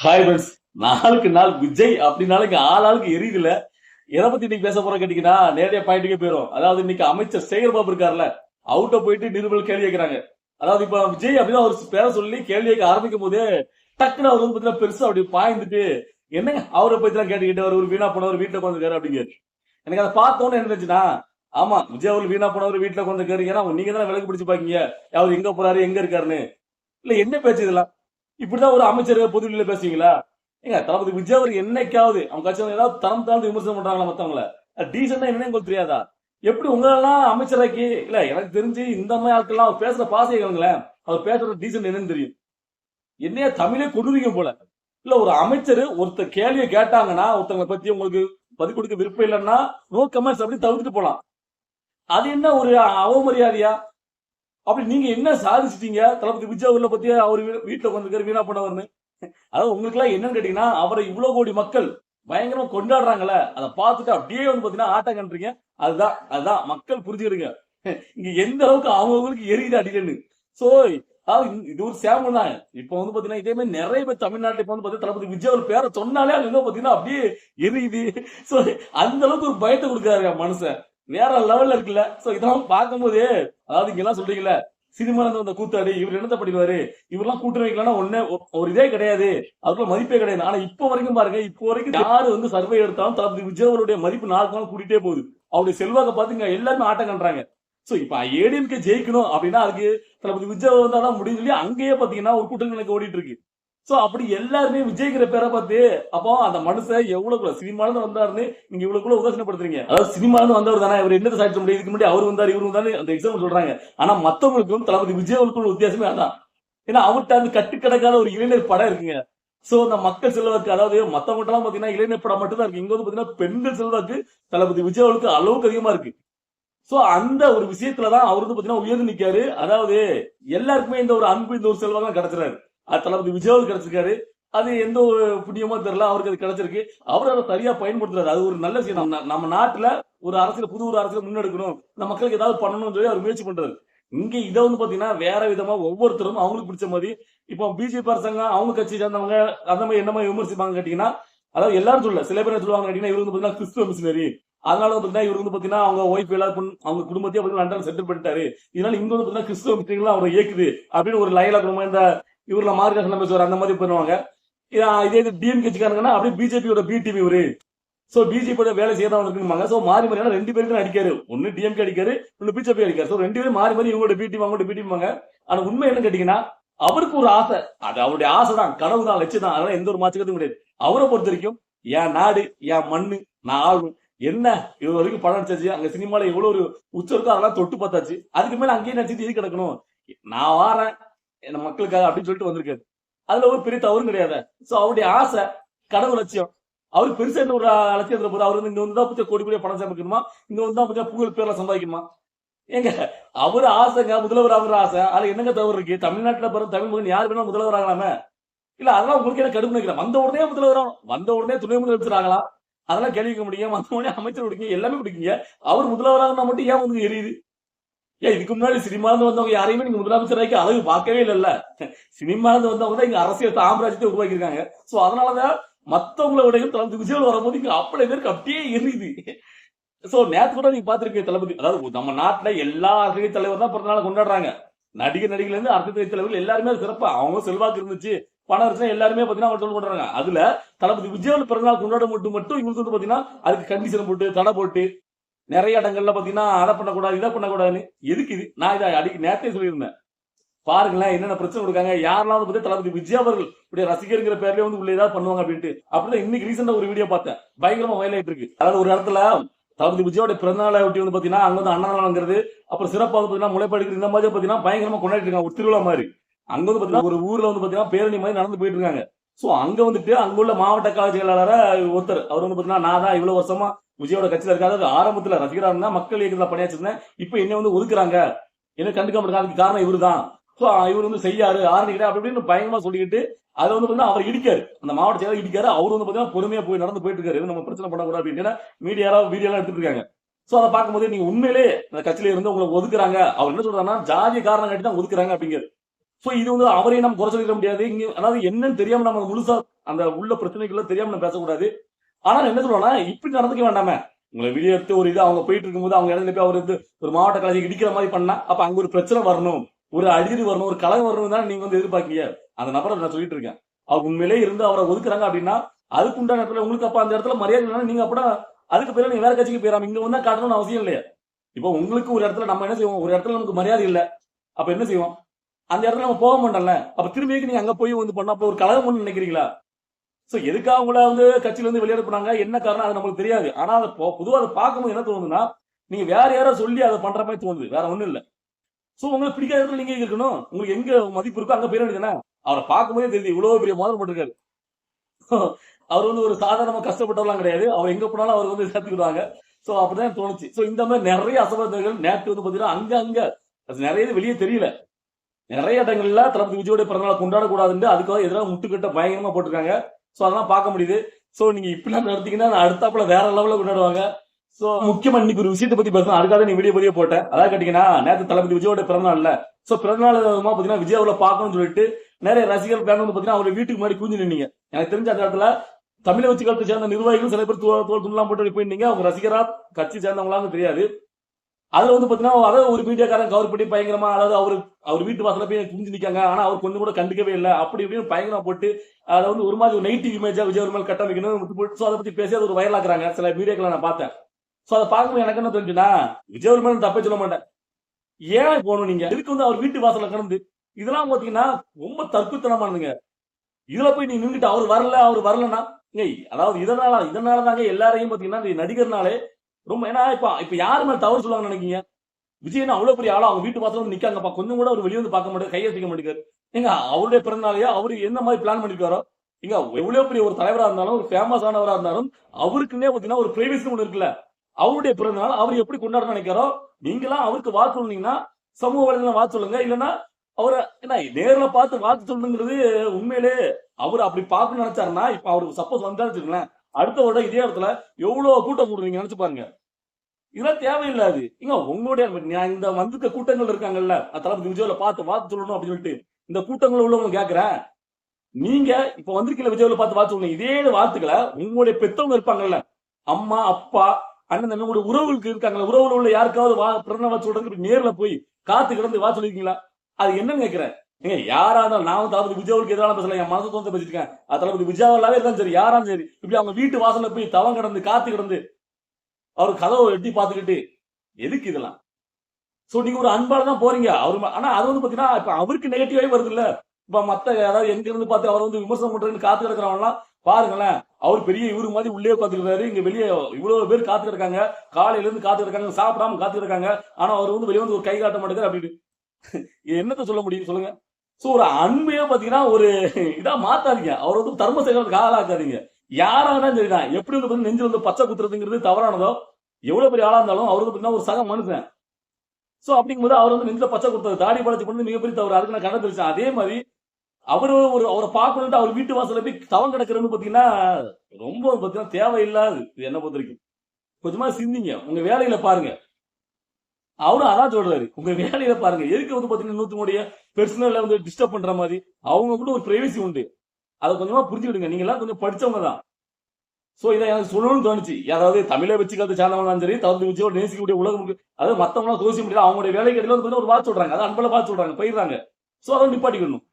Hi friends நாளுக்கு நாள் விஜய் அப்படின்னாலும் இங்க ஆள் ஆளுக்கு எரியுதுல எதை பத்தி இன்னைக்கு பேச போறோம் கேட்டீங்கன்னா நேரடியா பாயிண்ட்டுக்கே போயிடும் அதாவது இன்னைக்கு அமைச்சர் சேகர் பாபு இருக்காருல்ல அவுட்ட போயிட்டு நிருபல் கேள்வி கேட்கறாங்க அதாவது இப்ப விஜய் அப்படிதான் அவர் பேர சொல்லி கேள்வி கேட்க ஆரம்பிக்கும் போதே டக்குன்னு அவர் வந்து பாத்தீங்கன்னா பெருசா அப்படி பாய்ந்துட்டு என்னங்க அவரை பத்தி தான் கேட்டுக்கிட்டு அவர் ஒரு வீணா போனவர் வீட்டுல உட்காந்துருக்காரு அப்படிங்க எனக்கு அதை பார்த்தோன்னு என்ன இருந்துச்சுன்னா ஆமா விஜய் அவர் வீணா போனவர் வீட்டுல உட்காந்துருக்காரு ஏன்னா நீங்க தான் விலக்கு பிடிச்சு பாக்கீங்க அவர் எங்க போறாரு எங்க இருக்காருன்னு. இல்ல என்ன பேச்சு இதெல்லாம்? இப்படிதான் ஒரு அமைச்சர் பொதுவெளியில பேசுவீங்களா? ஏங்க தளபதி விஜய் அவர் என்னைக்காவது அவங்க கட்சியில ஏதாவது தரம் தாழ்ந்து விமர்சனம் பண்றாங்களா மத்தவங்கள? டீசெண்டா என்னன்னு உங்களுக்கு தெரியாதா? எப்படி உங்களெல்லாம் அமைச்சராக்கி இல்ல எனக்கு தெரிஞ்சு இந்த மாதிரி ஆட்கள்லாம் அவர் பேசுற பாசைகளங்களேன் அவர் பேசுற டீசெண்ட் என்னன்னு தெரியும். என்னைய தமிழே கொடுறீங்க போல. இல்ல ஒரு அமைச்சர் ஒருத்தர் கேள்வியை கேட்டாங்கன்னா ஒருத்தவங்களை பத்தி உங்களுக்கு பதில் கொடுக்க விருப்பம் இல்லைன்னா நோ கமெண்ட்ஸ் அப்படின்னு தவிர்த்துட்டு போலாம். அது என்ன ஒரு அவமரியாதையா? அப்படி நீங்க என்ன சாதிச்சிட்டீங்க? தளபதி விஜய் பத்தி அவர் வீட்டுல உட்காந்துருக்காரு வீணா பண்ணவர்னு அதாவது உங்களுக்கு எல்லாம் என்னன்னு கேட்டீங்கன்னா அவரை இவ்வளவு கோடி மக்கள் பயங்கரமா கொண்டாடுறாங்கல்ல அதை பார்த்துட்டு அப்படியே வந்து பாத்தீங்கன்னா ஆட்டம் கண்டுறீங்க. அதுதான் அதுதான். மக்கள் புரிஞ்சுக்கிடுங்க. இங்க எந்த அளவுக்கு அவங்களுக்கு எரியுது அடிக்கன்னு சோ இது ஒரு சேமல் தான். இப்ப வந்து பாத்தீங்கன்னா இதே மாதிரி நிறைய பேர் தமிழ்நாட்டுல இப்ப வந்து பாத்தீங்கன்னா தளபதி விஜய் ஒரு பேரை சொன்னாலே அது வந்து பாத்தீங்கன்னா அப்படியே எரியுது. சோ அந்த அளவுக்கு ஒரு பயத்தை கொடுக்குறாரு மனுஷன். வேற லெவல்ல இருக்குல்ல. சோ இதெல்லாம் பார்க்கும்போது அதாவது இங்க எல்லாம் சொல்றீங்கல்ல சினிமால இருந்து வந்த கூத்தாடி இவர் என்னத்த பண்ணிடுவாரு இவரெல்லாம் கூட்டு வைக்கலன்னா ஒன்னே ஒரு இதே கிடையாது. அதுக்குள்ள மதிப்பே கிடையாது. ஆனா இப்போ வரைக்கும் பாருங்க இப்போ வரைக்கும் யாரு வந்து சர்வே எடுத்தாலும் தளபதி விஜய் அவருடைய மதிப்பு நாளுக்கு நாள் கூட்டிட்டே போகுது. அவருடைய செல்வாக்க பாத்துங்க எல்லாருமே ஆட்டம் கண்றாங்க சோ இப்ப ஏடிஎம்கே ஜெயிக்கணும் அப்படின்னா அதுக்கு தளபதி விஜய் வந்தாதான் முடியும் சொல்லி அங்கேயே பாத்தீங்கன்னா ஒரு கூட்டணி எனக்கு ஓடிட்டு இருக்கு. சோ அப்படி எல்லாருமே விஜய்ங்கிற பேரை பார்த்து அப்போ அந்த மனுஷன் எவ்வளவு சினிமால வந்தாருன்னு நீங்க இவ்வளவுக்குள்ள உதாசனப்படுத்துறீங்க. அதாவது சினிமால வந்தவர் தானே இவர் என்னத்தை சாட்சி முடியும்? இதுக்கு முன்னாடி அவர் வந்தார் இவர் வந்தாரு அந்த எக்ஸாம்பிள் சொல்றாங்க. ஆனா மத்தவங்களுக்கும் தளபதி விஜயவர்களுக்கும் வித்தியாசமே அதான். ஏன்னா அவர்கிட்ட அந்த கட்டுக்கடக்காத ஒரு இளைஞர் படம் இருக்குங்க. சோ அந்த மக்கள் செல்வாக்கு அதாவது மத்தவங்க எல்லாம் பாத்தீங்கன்னா இளைஞர் படம் மட்டும் தான் இருக்கு. இங்க வந்து பாத்தீங்கன்னா பெண்கள் செல்வாக்கு தளபதி விஜயவர்களுக்கு அளவுக்கு அதிகமா இருக்கு. சோ அந்த ஒரு விஷயத்துலதான் அவர் வந்து பாத்தீங்கன்னா உயர்ந்து நிக்காரு. அதாவது எல்லாருக்குமே இந்த ஒரு அன்பு இந்த ஒரு செல்வாக்கு கிடைச்சிறாரு தளபதி விஜயவல் கிடைச்சிருக்காரு. அது எந்த ஒரு புண்ணியமோ தெரியல அவருக்கு அது கிடைச்சிருக்கு. அவர் அதை சரியா பயன்படுத்துறாரு. அது ஒரு நல்ல விஷயம். நம்ம நம்ம நாட்டுல ஒரு அரசியல் புது ஒரு அரசியல் முன்னெடுக்கணும். இந்த மக்களுக்கு ஏதாவது பண்ணணும்னு சொல்லி அவர் முயற்சி பண்றாரு. இங்க இதை வந்து பாத்தீங்கன்னா வேற விதமா ஒவ்வொருத்தரும் அவங்களுக்கு பிடிச்ச மாதிரி இப்போ பிஜேபி அரசாங்கம் அவங்க கட்சி சேர்ந்தவங்க அந்த மாதிரி என்ன மாதிரி விமர்சிப்பாங்க கேட்டீங்கன்னா அதாவது எல்லாரும் சொல்ல சில பேர் சொல்லுவாங்க கேட்டீங்கன்னா இவர் வந்து பாத்தீங்கன்னா கிறிஸ்துவ மிஷினரி. அதனால வந்து பாத்தீங்கன்னா இவர் வந்து பாத்தீங்கன்னா அவங்க ஒய்ஃப் எல்லாம் அவங்க குடும்பத்தையும் பாத்தீங்கன்னா லண்டன் செட்டில் பண்ணிட்டாரு. இதனால இங்க வந்து பாத்தீங்கன்னா கிறிஸ்துவ மிஷினரிகள் அவரை இயக்குது. அப்படின்னு ஒரு லைலா குடும்பம் இந்த இவர்ல மார்க்கெட் பேசுவார் அந்த மாதிரி பண்ணுவாங்க. இதே இது டிஎம் கட்சிக்காரங்கன்னா அப்படியே பிஜேபியோட பிடிபி இவரு. சோ பிஜேபியோட வேலை செய்யறவங்க இருக்குமாங்க சோ மாறி மாறி ரெண்டு பேருக்கும் அடிக்காரு. ஒன்னு டிஎம்கே அடிக்காரு ஒன்னு பிஜேபி அடிக்காரு. ஸோ ரெண்டு பேரும் மாறி மாறி இவங்களோட பி அவங்களோட பி ஆனா உண்மை என்ன கேட்டீங்கன்னா அவருக்கு ஒரு ஆசை. அது அவருடைய ஆசை தான். கனவு தான் லட்சியம் தான். அதெல்லாம் எந்த ஒரு மாற்றத்துக்கும் கிடையாது. அவரை பொறுத்த வரைக்கும் என் நாடு என் மண்ணு நான் ஆளும். என்ன? இது வரைக்கும் படம் நடிச்சாச்சு. அங்க சினிமால எவ்வளவு ஒரு உச்சம் இருக்கோ அதெல்லாம் தொட்டு பார்த்தாச்சு. அதுக்கு மேல அங்கேயே நடிச்சிட்டு இது கிடக்கணும்? நான் வாரேன். மக்களுக்காக அப்படின்னு சொல்லிட்டு வந்திருக்காரு. அதுல ஒரு பெரிய தவறும் கிடையாது. சோ அவருடைய ஆசை கடவுள் லட்சியம். அவர் பெருசா என்ன ஒரு லட்சியத்துல போது அவர் வந்து இங்க வந்து தான் பத்தி கோடி கோடியா பணம் சமைக்கணுமா இங்க வந்து தான் பத்தி புகழ் பேர்ல சம்பாதிக்கணுமா? ஏங்க அவர் ஆசைங்க முதல்வர் அவர் ஆசை. அதுல என்னங்க தவறு இருக்கு? தமிழ்நாட்டுல பிறகு தமிழ் மகன் யார் வேணா முதல்வர் ஆகலாமே? இல்ல அதெல்லாம் உங்களுக்கு என்ன கடுப்பு நினைக்கிறேன்? வந்த உடனே முதல்வர் ஆகணும். வந்த உடனே துணை முதலமைச்சர் ஆகலாம். அதெல்லாம் கேள்விக்க முடியும். வந்த உடனே அமைச்சர் பிடிக்கும் எல்லாமே பிடிக்குங்க அவர் முதல்வராக மட்டும் ஏன் வந்து எரியுது? ஏன் இதுக்கு முன்னாடி சினிமால இருந்து வந்தவங்க யாரையுமே நீங்க முதலமைச்சராக்கி அழகு பார்க்கவே இல்லைல்ல. சினிமால இருந்து வந்தவங்க தான் இங்க அரசியல் சாம்ராஜ்யத்தை உருவாக்கியிருக்காங்க. சோ அதனாலதான் மத்தவங்கள விடையும் தளபதி விஜய் வரும்போது இங்க அப்படி பேருக்கு அப்படியே எரியுது. சோ நேத்து கூட நீங்க பாத்திருக்கீங்க தளபதி. அதாவது நம்ம நாட்டுல எல்லா அரசியல் தலைவர் தான் பிறந்தநாள் கொண்டாடுறாங்க. நடிகர் நடிகர்ல இருந்து அரசியல் தலைவர்கள் எல்லாருமே சிறப்பா அவங்க செல்வாக்கு இருந்துச்சு. பணம் இருந்துச்சுன்னா எல்லாருமே பாத்தீங்கன்னா அவங்க கொண்டாடுறாங்க. அதுல தளபதி விஜய் பிறந்தநாள் கொண்டாட மட்டும் மட்டும் இவங்களுக்கு வந்து பாத்தீங்கன்னா அதுக்கு கண்டிஷன் போட்டு தடை போட்டு நிறைய இடங்கள்ல பாத்தீங்கன்னா அதை பண்ணக்கூடாது இதை பண்ணக்கூடாதுன்னு எதுக்கு இது? நான் இதை அடிக்க நேரத்தையும் சொல்லியிருந்தேன். பாருங்களேன் என்னென்ன பிரச்சனை கொடுக்காங்க யாரெல்லாம் வந்து தளபதி விஜய் அவர்கள் இப்படி ரசிகருங்கிற பேர்லயே வந்து உள்ள ஏதாவது பண்ணுவாங்க அப்படின்ட்டு. அப்படிதான் இன்னைக்கு ரீசெண்டா ஒரு வீடியோ பார்த்தேன். பயங்கரமா வயலாயிட்டு இருக்கு. அதாவது ஒரு இடத்துல தளபதி விஜயோட பிறந்தநாளை ஒட்டி வந்து பாத்தீங்கன்னா அங்க வந்து அண்ணனாலங்கிறது அப்புறம் சிறப்பாக வந்து பாத்தீங்கன்னா முளைப்பாடுகிறது இந்த மாதிரி பாத்தீங்கன்னா பயங்கரமா கொண்டாடிட்டு இருக்காங்க. ஒரு திருவிழா மாதிரி. அங்க வந்து பாத்தீங்கன்னா ஒரு ஊர்ல வந்து பாத்தீங்கன்னா பேரணி மாதிரி நடந்து போயிட்டு இருக்காங்க. சோ அங்க வந்துட்டு அங்குள்ள மாவட்ட கால செயலாளர ஒருத்தர் அவர் வந்து பாத்தீங்கன்னா நான் தான் இவ்வளவு வருஷமா விஜயோட கட்சியில இருக்காது ஆரம்பத்துல ரசிகரா இருந்தா மக்கள் இயக்கத்துல பணியாச்சிருந்தேன் இப்ப என்ன வந்து ஒதுக்குறாங்க. என்ன கண்டுக்க மாட்டாங்க காரணம் காரணம் இவருதான். சோ இவர் வந்து செய்யாரு ஆரம்பிக்கிட்ட அப்படி இப்படின்னு பயங்கரமா சொல்லிக்கிட்டு அதை வந்து பாத்தீங்கன்னா அவர் இடிக்காரு. அந்த மாவட்ட செயலர் இடிக்காரு. அவர் வந்து பாத்தீங்கன்னா பொறுமையா போய் நடந்து போயிட்டு இருக்காரு. நம்ம பிரச்சனை பண்ணக்கூடாது அப்படின்னு மீடியால வீடியோ எல்லாம் எடுத்துட்டு இருக்காங்க. சோ அதை பார்க்கும்போது நீங்க உண்மையிலே அந்த கட்சியில இருந்து உங்களை ஒதுக்குறாங்க. அவர் என்ன சொல்றாருன்னா ஜாதிய காரணம் காட்டி தான் ஒதுக்குறாங்க அப்படிங்கிறது சோ இது வந்து அவரையும் நம்ம குறை சொல்லிட முடியாது. இங்க அதாவது என்னன்னு தெரியாம நம்ம முழுசா அந்த உள்ள பிரச்சனைக்குள்ள தெரியாம நம்ம பேசக்கூடாது. ஆனா என்ன சொல்லுவேன்னா இப்படி நடந்துக்க வேண்டாமே. உங்களை வெளியே எடுத்து ஒரு இது அவங்க போயிட்டு இருக்கும்போது அவங்க இடத்துல போய் அவர் வந்து ஒரு மாவட்ட கலைஞர் இடிக்கிற மாதிரி பண்ணா அப்ப அங்க ஒரு பிரச்சனை வரணும் ஒரு அழிவு வரணும் ஒரு கலகம் வரணும் தான் நீங்க வந்து எதிர்பார்க்கீங்க அந்த நபரை நான் சொல்லிட்டு இருக்கேன். அவர் உண்மையிலே இருந்து அவரை ஒதுக்குறாங்க அப்படின்னா அதுக்கு உண்டான இடத்துல உங்களுக்கு அப்ப அந்த இடத்துல மரியாதை இல்லைன்னா நீங்க அப்படா அதுக்கு பேர நீங்க வேற கட்சிக்கு போயிடாம இங்க வந்தா காட்டணும்னு அவசியம் இல்லையா. இப்போ உங்களுக்கு ஒரு இடத்துல நம்ம என்ன செய்வோம்? ஒரு இடத்துல நமக்கு மரியாதை இல்ல. அப்ப என்ன செய்வோம்? அந்த இடத்துல நம்ம போக மாட்டோம்ல. அப்ப திரும்பி நீங்க அங்க போய் வந்து பண்ண அப்ப ஒரு கலகம் ஒண்ணு நினைக்கிறீங்களா? ஸோ எதுக்காக அவங்கள வந்து கட்சியிலேருந்து வெளியேற போனாங்க? என்ன காரணம்? அது நம்மளுக்கு தெரியாது. ஆனால் அதை பொதுவாக அதை பார்க்கும்போது என்ன தோணுதுன்னா நீங்கள் வேற யாரோ சொல்லி அதை பண்ணுற மாதிரி தோணுது. வேற ஒன்றும் இல்லை. ஸோ உங்களுக்கு பிடிக்காத இடத்துல இருக்கணும்? உங்களுக்கு எங்கே மதிப்பு இருக்கோ அங்கே போயிட வேண்டியதுதானே அவரை பார்க்கும்போதே தெரியுது இவ்வளோ பெரிய மோதல் போட்டிருக்காரு. அவர் வந்து ஒரு சாதாரண கஷ்டப்பட்டவர்லாம் கிடையாது. அவர் எங்கே போனாலும் அவர் வந்து சேர்த்துக்கிடுவாங்க. ஸோ அப்படிதான் தோணுச்சு. ஸோ இந்த மாதிரி நிறைய அசம்பாவிதங்கள் நேற்று வந்து பார்த்தீங்கன்னா அங்கே அங்கே. அது நிறைய இது வெளியே தெரியல. நிறைய இடங்கள்ல தளபதி விஜயோட பிறந்தநாள் கொண்டாடக்கூடாதுன்னு அதுக்காக எதிராக முட்டுக்கட்ட பயங்கரமா போட்டிருக்காங்க. ஸோ அதெல்லாம் பார்க்க முடியுது. ஸோ நீங்கள் இப்படிலாம் நடத்தீங்கன்னா நான் அடுத்தாப்புல வேற லெவலில் கொண்டாடுவாங்க. ஸோ முக்கியமாக இன்னைக்கு ஒரு விஷயத்தை பற்றி பேசணும். அதுக்காக நீ வீடியோ பதிய போட்டேன். அதாவது கேட்டீங்கன்னா நேற்று தளபதி விஜயோட பிறந்தநாள்ல ஸோ பிறந்தநாள் பார்த்தீங்கன்னா விஜயாவில் பார்க்கணும்னு சொல்லிட்டு நிறைய ரசிகர் பேனர் வந்து பாத்தீங்கன்னா அவர் வீட்டுக்கு முன்னாடி கூஞ்சி நின்னீங்க. எனக்கு தெரிஞ்ச அந்த இடத்துல தமிழக கட்சி கருத்தை சேர்ந்த நிர்வாகிகள் சில பேர் தோல் துணிலாம் போட்டு போயிருந்தீங்க. அவங்க ரசிகரா கட்சி சேர்ந்தவங்களான்னு தெரியாது. அதுல வந்து பாத்தீங்கன்னா அதாவது ஒரு மீடியாக்காரன் கவர் பண்ணி பயங்கரமா அதாவது அவரு அவர் வீட்டு வாசல போய் குஞ்சு நிக்காங்க. ஆனா அவர் கொஞ்சம் கூட கண்டுக்கவே இல்லை. அப்படி இப்படின்னு பயங்கரமா போட்டு அதை வந்து ஒரு மாதிரி நெகட்டிவ் இமேஜா விஜய் ஒரு மேல் கட்டமைக்கணும் அதை பத்தி பேசி அது ஒரு வைரலாக்குறாங்க சில மீடியாக்களை நான் பார்த்தேன். சோ அதை பார்க்கும்போது எனக்கு என்ன தெரிஞ்சுன்னா விஜய் ஒரு மேல தப்பே சொல்ல மாட்டேன். ஏன் போகணும் நீங்க? இதுக்கு வந்து அவர் வீட்டு வாசல கடந்து இதெல்லாம் பாத்தீங்கன்னா ரொம்ப தற்குத்தனமானதுங்க இதுல போய் நீங்க நின்றுட்டு அவர் வரல அவர் வரலன்னா ஏய் அதாவது இதனால இதனால தாங்க எல்லாரையும் பாத்தீங்கன்னா நடிகர்னாலே ரொம்ப ஏன்னா இப்ப இப்ப யாரு மேல தவறு சொல்லுவாங்க நினைக்கீங்க விஜயன் அவ்வளவு பெரிய ஆளா? அவங்க வீட்டு வாசல்ல வந்து நிக்காங்கப்பா கொஞ்சம் கூட அவர் வெளியே வந்து பார்க்க மாட்டாரு கையை வைக்க மாட்டேங்காரு ஏங்க அவருடைய பிறந்தநாளையா? அவரு என்ன மாதிரி பிளான் பண்ணிருக்காரோ? எங்க எவ்வளவு பெரிய ஒரு தலைவரா இருந்தாலும் ஒரு ஃபேமஸ் ஆனவரா இருந்தாலும் அவருக்குன்னே பாத்தீங்கன்னா ஒரு பிரைவசி ஒண்ணு இருக்குல்ல. அவருடைய பிறந்தநாள் அவர் எப்படி கொண்டாட நினைக்கிறோ நீங்களாம் அவருக்கு வாக்கு சொன்னீங்கன்னா சமூக வலைதளம் வாக்கு சொல்லுங்க. இல்லைன்னா அவரை என்ன நேர்ல பார்த்து வாக்கு சொல்லணுங்கிறது உண்மையிலே அவர் அப்படி பார்க்கணும்னு நினைச்சாருன்னா இப்ப அவருக்கு சப்போஸ் வந்தான்னு வச்சுக்கோங்களேன். அடுத்த வருடம் இதே இடத்துல எவ்வளவு கூட்டம் கூடுவீங்க நினைச்சு பாருங்க. இதெல்லாம் தேவையில்லாது இங்க உங்களுடைய நான் இந்த வந்திருக்க கூட்டங்கள் இருக்காங்கல்ல அது தளபதி விஜய்ல பார்த்து வாத்து சொல்லணும் அப்படின்னு சொல்லிட்டு இந்த கூட்டங்கள் உள்ளவங்க கேட்கிறேன் நீங்க இப்ப வந்திருக்கீங்க விஜய்ல பார்த்து வாத்து சொல்லணும் இதே வார்த்தைகளை உங்களுடைய பெத்தவங்க இருப்பாங்கல்ல அம்மா அப்பா அண்ணன் தம்பியோட உறவுகளுக்கு இருக்காங்கல்ல உறவுல உள்ள யாருக்காவது வா பிறந்த வாழ்த்து சொல்றதுக்கு நேர்ல போய் காத்து கிடந்து வா சொல்லிருக்கீங்களா? அது என்னன்னு கேட்கிறேன் ஏங்க யாரா இருந்தாலும் நான் தளபதி விஜயாவுக்கு எதிரான பேசல என் மனசு தோந்து பேசிருக்கேன் அது தளபதி விஜயாவில்லாவே இருந்தாலும் சரி யாரும் சரி. இப்படி அவங்க வீட்டு வாசல்ல போய் தவம் கிடந்து காத்து கிடந்து அவர் கதவை எட்டி பார்த்துக்கிட்டு எதுக்கு இதெல்லாம்? ஸோ நீங்க ஒரு அன்பால தான் போறீங்க. அவர் ஆனா அது வந்து பாத்தீங்கன்னா இப்ப அவருக்கு நெகட்டிவாவே வருது இல்ல இப்ப மத்த யாராவது எங்க இருந்து பார்த்து அவர் வந்து விமர்சனம் பண்றதுன்னு காத்து கிடக்குறவங்க பாருங்களேன். அவர் பெரிய இவரு மாதிரி உள்ளே உட்காந்துருக்காரு இங்க வெளியே இவ்வளவு பேர் காத்து கிடக்காங்க. காலையில இருந்து காத்து கிடக்காங்க. சாப்பிடாம காத்து கிடக்காங்க. ஆனா அவர் வந்து வெளியே வந்து ஒரு கை காட்ட மாட்டேங்கிறார் அப்படின்னு என்னத்த சொல்ல முடியும்? சொல்லுங்க. சோ ஒரு அன்பையே பாத்தீங்கன்னா ஒரு இதா மாத்தாதீங்க. அவர் வந்து தர்ம செயல்களுக்கு ஆளாக்காதீங்க யாரா இருந்தாலும் சரிதான் எப்படி வந்து பாத்தீங்கன்னா நெஞ்சில் வந்து பச்சை குத்துறதுங்கிறது தவறானதோ எவ்வளவு பெரிய ஆளாக இருந்தாலும் அவர் வந்து ஒரு சக மனுஷன். ஸோ அப்படிங்கும்போது அவர் வந்து நெஞ்சில் பச்சை கொடுத்தது தாடி பழச்சு கொண்டு மிகப்பெரிய தவறு. அதுக்கு நான் கண்ண தெரிச்சேன் அதே மாதிரி அவரு ஒரு அவரை பார்க்கணும் அவர் வீட்டு வாசல்ல போய் தவம் கிடக்குறது பாத்தீங்கன்னா ரொம்ப பார்த்தீங்கன்னா தேவையில்லாது. இது என்ன பொறுத்த வரைக்கும். கொஞ்சமா சிந்திங்க. உங்க வேலையில பாருங்க. அவரும் அதான் சொல்றாரு. உங்க வேலையில பாருங்க. எதுக்கு வந்து பாத்தீங்கன்னா நூத்து பெர்சனல்ல வந்து டிஸ்டர்ப் பண்ற மாதிரி? அவங்க கூட ஒரு பிரைவசி உண்டு. அதை கொஞ்சமா புரிஞ்சுக்கிடுங்க. நீங்க எல்லாம் கொஞ்சம் படிச்சவங்க தான். சோ இதை எனக்கு சொல்லணும்னு தோணுச்சு. யாராவது தமிழை வச்சு கருத்து சார்ந்தவங்க சரி தவிர்த்து வச்சு நேசிக்கக்கூடிய உலகம் அதாவது மத்தவங்க தோசி முடியல அவங்களுடைய வேலைக்கு இடையில வந்து ஒரு வாட்ச் சொல்றாங்க. அதை அன்பல பார்த்து சொல்றாங்க. போயிடுறாங்க. சோ அதை நிப்பாட்டிக்கணும்.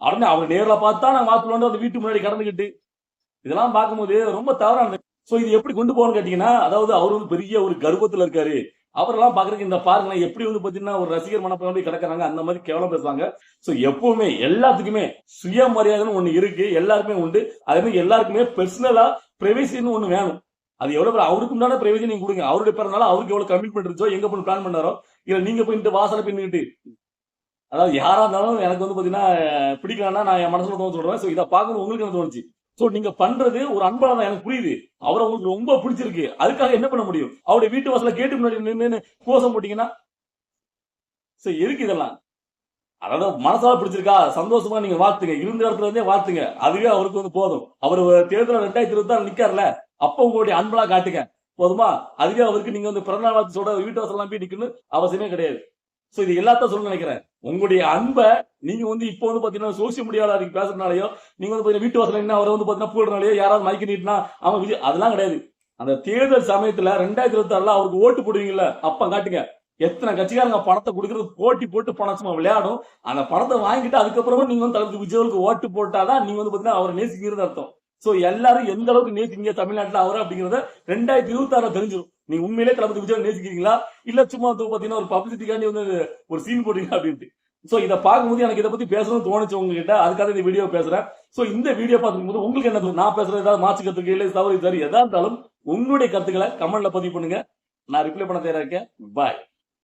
உடனே அவங்க நேரில் பார்த்தா நான் வாத்துல அந்த வீட்டு முன்னாடி கடந்துக்கிட்டு இதெல்லாம் பார்க்கும்போது ரொம்ப தவறானது சோ இது எப்படி கொண்டு போகணும்னு கேட்டீங்கன்னா அதாவது அவர் வந்து பெரிய ஒரு கர்வத்துல இருக்காரு. அவரெல்லாம் பாக்குறதுக்கு இந்த பாருங்களேன் எப்படி வந்து பாத்தீங்கன்னா ஒரு ரசிகர் மனப்பான்மை கிடக்குறாங்க. அந்த மாதிரி கேவலம் பேசுவாங்க சோ எப்பவுமே எல்லாத்துக்குமே சுயமரியாதைன்னு ஒண்ணு இருக்கு. எல்லாருக்குமே உண்டு. அதே மாதிரி எல்லாருக்குமே பெர்சனலா பிரைவசின்னு ஒண்ணு வேணும். அது எவ்வளவு பேர் அவருக்கு உண்டான பிரைவசி நீங்க கொடுங்க. அவருடைய பிறந்தால அவருக்கு எவ்வளவு கமிட்மெண்ட் இருந்துச்சோ எங்க போய் பிளான் பண்ணாரோ இல்ல நீங்க போயிட்டு வாசல பின்னுக்கிட்டு அதாவது யாரா இருந்தாலும் எனக்கு வந்து பாத்தீங்கன்னா பிடிக்கலன்னா நான் என் மனசுல தோண சொல்றேன். சோ இதை பார்க்கும்போது உங்களுக்கு என்ன தோணுச்சு? ஸோ நீங்க பண்றது ஒரு அன்பால தான் எனக்கு புரியுது. அவரை உங்களுக்கு ரொம்ப பிடிச்சிருக்கு. அதுக்காக என்ன பண்ண முடியும்? அவருடைய வீட்டு வாசல கேட்டு முன்னாடி நின்று கோஷம் போட்டீங்கன்னா சரி எதுக்கு இதெல்லாம்? அதாவது மனசால பிடிச்சிருக்கா? சந்தோஷமா நீங்க வாழ்த்துங்க. இருந்த இடத்துல இருந்தே வாழ்த்துங்க. அதுவே அவருக்கு வந்து போதும். அவர் தேர்தல் ரெண்டாயிரத்தி இருபத்தி ஆறு நிக்காருல அப்ப உங்களுடைய அன்பலா காட்டுங்க. போதுமா? அதுவே அவருக்கு நீங்க வந்து பிறந்தநாள் வாழ்த்து சொல்ற வீட்டு வாசல்லாம் போய் நிக்கணும் அவசியமே கிடையாது. சோ இது எல்லாத்தையும் சொல்ல நினைக்கிறேன். உங்களுடைய அன்பை நீங்க வந்து இப்போ வந்து பாத்தீங்கன்னா சோசியல் மீடியாவில் அதுக்கு பேசுறதுனாலயோ நீங்க வந்து பாத்தீங்கன்னா வீட்டு வாசல் என்ன அவரை வந்து பாத்தீங்கன்னா போடுறனாலயோ யாராவது மைக்கு நீட்டினா அவன் விஜய் அதெல்லாம் கிடையாது. அந்த தேர்தல் சமயத்துல ரெண்டாயிரத்தி இருபத்தி ஆறுல அவருக்கு ஓட்டு போடுவீங்கல்ல அப்ப காட்டுங்க. எத்தனை கட்சிக்காரங்க பணத்தை கொடுக்கறது போட்டி போட்டு பணம் சும்மா விளையாடும் அந்த பணத்தை வாங்கிட்டு அதுக்கப்புறமா நீங்க வந்து தளபதி விஜய்க்கு ஓட்டு போட்டாதான் நீங்க வந்து பாத்தீங்கன்னா அவரை நேசிக்கிறது அர்த்தம். சோ எல்லாரும் எந்த அளவுக்கு நேசிங்க தமிழ்நாட்டுல அவரை அப்படிங்கறத ரெண்டாயிரத்தி இருபத்தி ஆறுல தெரிஞ்சிடும் நீங்க உண்மையிலே தளபதி விஜய் நேசிக்கிறீங்களா? இல்ல சும்மா வந்து பாத்தீங்கன்னா ஒரு பப்ளிசிட்டிக்காண்டி வந்து ஒரு சீன் போடுறீங்க அப்படின்ட்டு. சோ இதை பார்க்கும்போது எனக்கு இதை பத்தி பேசணும்னு தோணுச்சு உங்ககிட்ட. அதுக்காக இந்த வீடியோ பேசுறேன். சோ இந்த வீடியோ பார்க்கும்போது உங்களுக்கு என்ன தோணுது? நான் பேசுறது ஏதாவது மாற்று கருத்துக்கு இல்லை தவறு சரி எதா இருந்தாலும் உங்களுடைய கருத்துக்களை கமெண்ட்ல பதிவு பண்ணுங்க. நான் ரிப்ளை பண்ண தயாரா இருக்கேன். பாய்